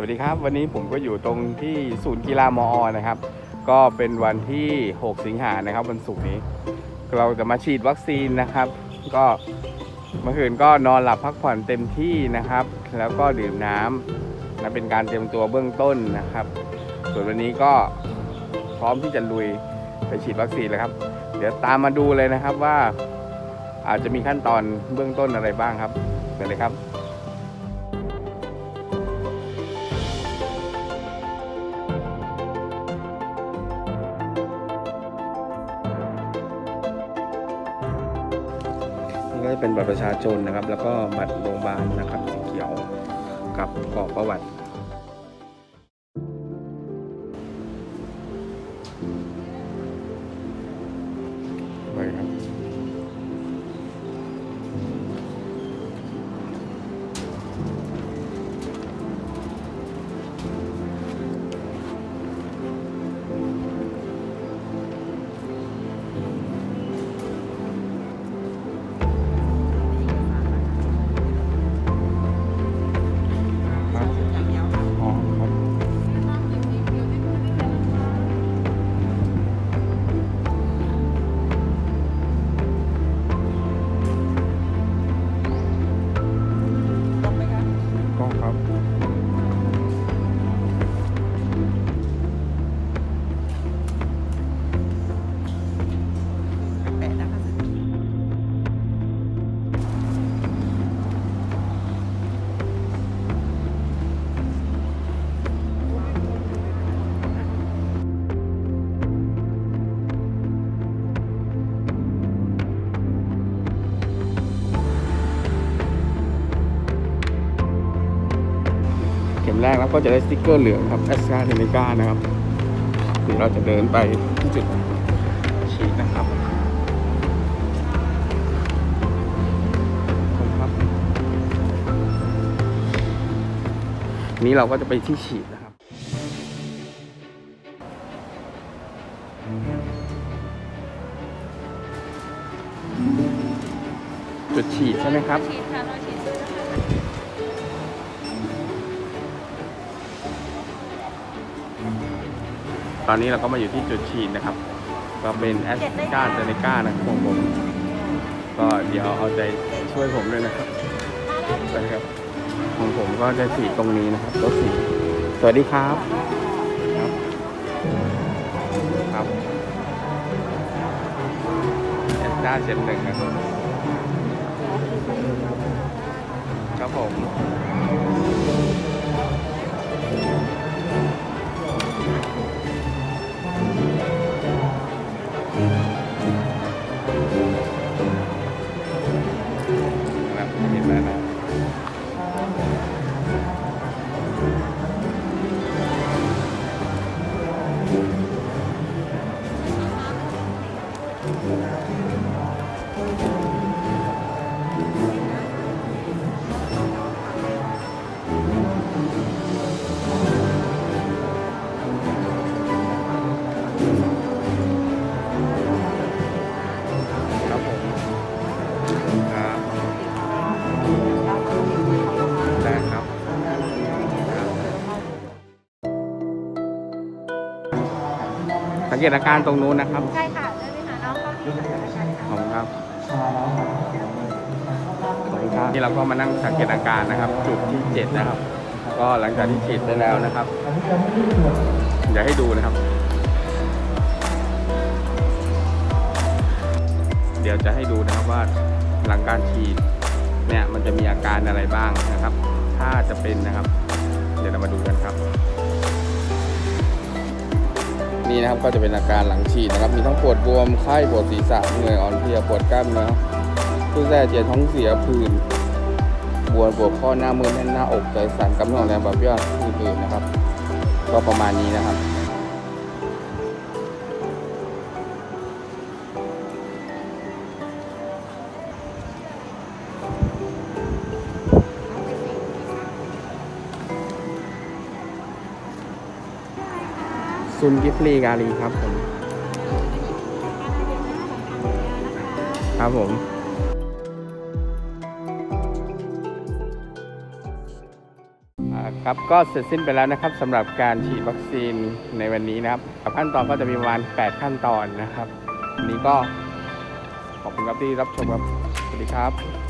วัสดีครับ วันนี้ผมก็อยู่ตรงที่ศูนย์กีฬามอนะครับ ก็เป็นวันที่ 6 สิงหานะครับวันศุกร์นี้ เราจะมาฉีดวัคซีนนะครับ ก็เมื่อคืนก็นอนหลับพักผ่อนเต็มที่นะครับ แล้วก็ดื่มน้ำนะเป็นการเตรียมตัวเบื้องต้นนะครับ ส่วนวันนี้ก็พร้อมที่จะลุยไปฉีดวัคซีนแล้วครับ เดี๋ยวตามมาดูเลยนะครับว่าอาจจะมีขั้นตอนเบื้องต้นอะไรบ้างครับเดี๋ยวเลยครับ เป็นบัตรประชาชนนะครับ แล้วก็บัตรโรงพยาบาลนะครับสีเขียวกับกรอกประวัติไปครับครับ แรกแล้วก็จะได้สติ๊กเกอร์เหลืองครับแอสตราเซเนกานะครับเดี๋ยวเราจะเดินไปที่จุดฉีดนะครับครับนี้เราก็จะไปที่ฉีดนะครับจุดฉีดใช่ไหมครับฉีดค่ะ ตอนนี้เราก็มาอยู่ที่จุดฉีดนะครับ ก็เป็นแอสตราเซเนกานะครับของผม ก็เดี๋ยวเอาใจช่วยผมด้วยนะครับไปครับของผมก็จะฉีดตรงนี้นะครับรถสีสวัสดีครับครับครับแอสตราเซนหนึ่งนะครับครับผม สังเกตอาการตรงนู้นนะครับใช่ค่ะได้ไหมคะน้องเข้าที่ค่ะใช่ค่ะขอบคุณครับขอบคุณครับที่เราก็มานั่งสังเกตอาการนะครับ จุดที่เจ็ดนะครับ ก็หลังจากที่ฉีดไปแล้วนะครับเดี๋ยวให้ดูนะครับ เดี๋ยวจะให้ดูนะครับว่าหลังการฉีดเนี่ยมันจะมีอาการอะไรบ้างนะครับ ถ้าจะเป็นนะครับ เดี๋ยวเรามาดูกันครับ นี่นะครับก็จะเป็นอาการหลังฉีดนะครับ มีทั้งปวดบวมไข้ปวดศีรษะเหนื่อยอ่อนเพลียปวดกล้ามเนื้อผู้แท้เจียนท้องเสียผื่นบวมปวดข้อหน้ามือแน่นหน้าอกใจสั่นกำลังแรงแบบยอดอื่นๆนะครับ ก็ประมาณนี้นะครับ ซุนกิฟลีกาลีครับผมครับผมครับก็เสร็จสิ้นไปแล้วนะครับสำหรับการฉีดวัคซีนในวันนี้นะครับขั้นตอนก็จะมีประมาณ 8 ขั้นตอนนะครับวันนี้ก็ขอบคุณครับที่รับชมครับ สวัสดีครับ